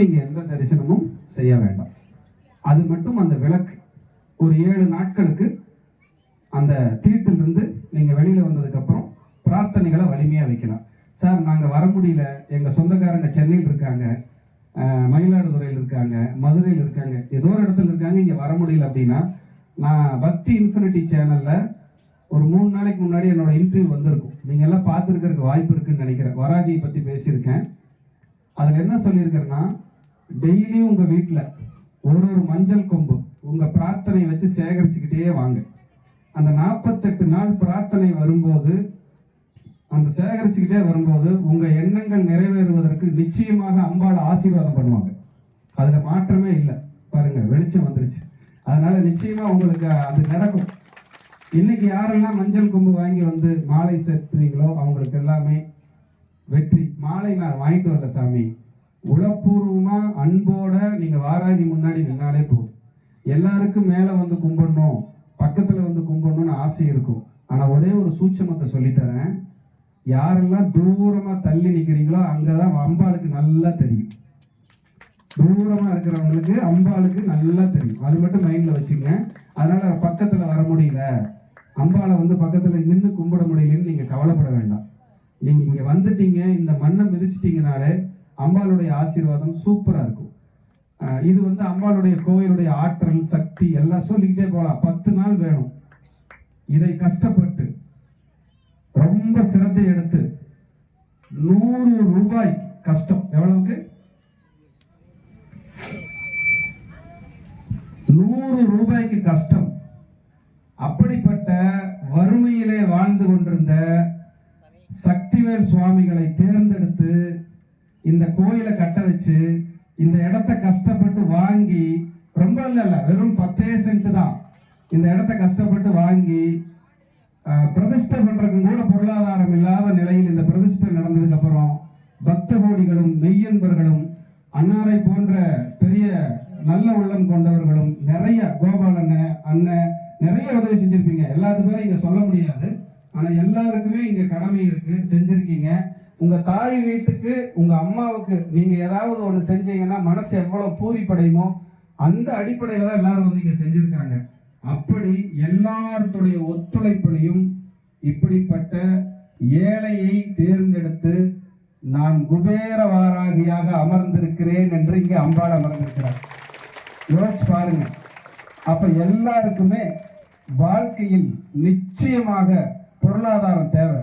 நீங்க எந்த தரிசனமும் செய்ய வேண்டாம். அது மட்டும் அந்த விளக்கு. ஒரு ஏழு நாட்களுக்கு அந்த தீட்டிலிருந்து நீங்க வெளியில வந்ததுக்கு அப்புறம் பிரார்த்தனைகளை வலிமையா வைக்கலாம். சார் நாங்க வர முடியல. எங்க சொந்தக்காரங்க சென்னையில் இருக்காங்க. மயிலாடுதுறையில் இருக்காங்க. மதுரையில் இருக்காங்க. ஏதோ ஒரு இடத்துல இருக்காங்க. இங்கே வர முடியல அப்படின்னா நான் பக்தி இன்ஃபினிட்டி சேனலில் ஒரு மூணு நாளைக்கு முன்னாடி என்னோட இன்டர்வியூ வந்திருக்கும். நீங்கள் எல்லாம் பார்த்துருக்கிறதுக்கு வாய்ப்பு இருக்குன்னு நினைக்கிறேன். வராகியை பற்றி பேசியிருக்கேன். அதில் என்ன சொல்லியிருக்கிறேன்னா டெய்லியும் உங்கள் வீட்டில் ஒரு ஒரு மஞ்சள் கொம்பு உங்கள் பிரார்த்தனை வச்சு சேகரிச்சுக்கிட்டே வாங்க. அந்த நாற்பத்தெட்டு நாள் பிரார்த்தனை வரும்போது அந்த சேகரிச்சுக்கிட்டே வரும்போது உங்கள் எண்ணங்கள் நிறைவேறுவதற்கு நிச்சயமாக அம்பாள் ஆசீர்வாதம் பண்ணுவாங்க. அதில் மாற்றமே இல்லை. பாருங்க வெளிச்சம் வந்துருச்சு. அதனால் நிச்சயமாக உங்களுக்கு அது நடக்கும். இன்னைக்கு யாரெல்லாம் மஞ்சள் கொம்பு வாங்கி வந்து மாலை செத்துறீங்களோ அவங்களுக்கு எல்லாமே வெற்றி மாலை நான் வாங்கிட்டு வரல சாமி. உளப்பூர்வமாக அன்போட நீங்கள் வாராகி முன்னாடி நின்னாலே போதும். எல்லாருக்கும் மேலே வந்து கும்பிடணும் பக்கத்தில் வந்து கும்பிடணும்னு ஆசை இருக்கும். ஆனால் ஒரே ஒரு சூட்சமத்தை சொல்லித்தரேன். யாரெல்லாம் தூரமாக தள்ளி நிற்கிறீங்களோ அங்கே தான் அம்பாளுக்கு நல்லா தெரியும். தூரமாக இருக்கிறவங்களுக்கு அம்பாளுக்கு நல்லா தெரியும். அது மட்டும் மைண்டில் வச்சுங்க. அதனால் பக்கத்தில் வர முடியல. அம்பாளை வந்து பக்கத்தில் நின்று கும்பிட முடியலன்னு நீங்கள் கவலைப்பட வேண்டாம். நீங்க இங்க வந்துட்டீங்க இந்த மண்ணை மிதிச்சிட்டிங்கனாலே அம்பாளுடைய ஆசீர்வாதம் சூப்பரா இருக்கும். இது வந்து அம்பாளுடைய கோயிலுடைய ஆற்றல் சக்தி எல்லாம் சொல்லிக்கிட்டே போகலாம். பத்து நாள் வேணும். இதை கஷ்டப்பட்டு ரொம்ப சிரத்தை எடுத்து நூறு ரூபாய் கஷ்டம். எவ்வளவுக்கு? நூறு ரூபாய்க்கு கஷ்டம். அப்படிப்பட்ட வறுமையிலே வாழ்ந்து கொண்டிருந்த சக்திவேல் சுவாமிகளை தேர்ந்தெடுத்து இந்த கோயிலை கட்ட வச்சு இந்த இடத்த கஷ்டப்பட்டு வாங்கி ரொம்ப இல்லை இல்லை வெறும் பத்தே சென்ட் தான். இந்த இடத்த கஷ்டப்பட்டு வாங்கி பிரதிஷ்டை பண்ணுறதுக்கு கூட பொருளாதாரம் இல்லாத நிலையில் இந்த பிரதிஷ்டை நடந்ததுக்கு அப்புறம் பக்த கோடிகளும் மெய்யன்பர்களும் அன்னாரை போன்ற பெரிய நல்ல உள்ளம் கொண்டவர்களும் நிறைய கோபாலண்ண அண்ணன் நிறைய உதவி செஞ்சிருப்பீங்க. எல்லாத்து பேரும் இங்கே சொல்ல முடியாது. ஆனா எல்லாருக்குமே இங்க கடமை இருக்கு செஞ்சிருக்கீங்க. உங்க தாய் வீட்டுக்கு உங்க அம்மாவுக்கு நீங்க ஏதாவது ஒண்ணு செஞ்சீங்கன்னா மனசு எவ்வளவு பூரிப்படையுமோ அந்த அடிப்படையில தான் எல்லாரும் வந்து இங்க செஞ்சிருக்காங்க. அப்படி எல்லாருடைய ஒத்துழைப்பிலையும் இப்படிப்பட்ட ஏழையை தேர்ந்தெடுத்து நான் குபேர வாராகியாக அமர்ந்திருக்கிறேன் என்று இங்கே அம்பாள் அமர்ந்திருக்கிறார். யோசிச்சு பாருங்க. அப்ப எல்லாருக்குமே வாழ்க்கையில் நிச்சயமாக பொருளாதாரம் தேவை.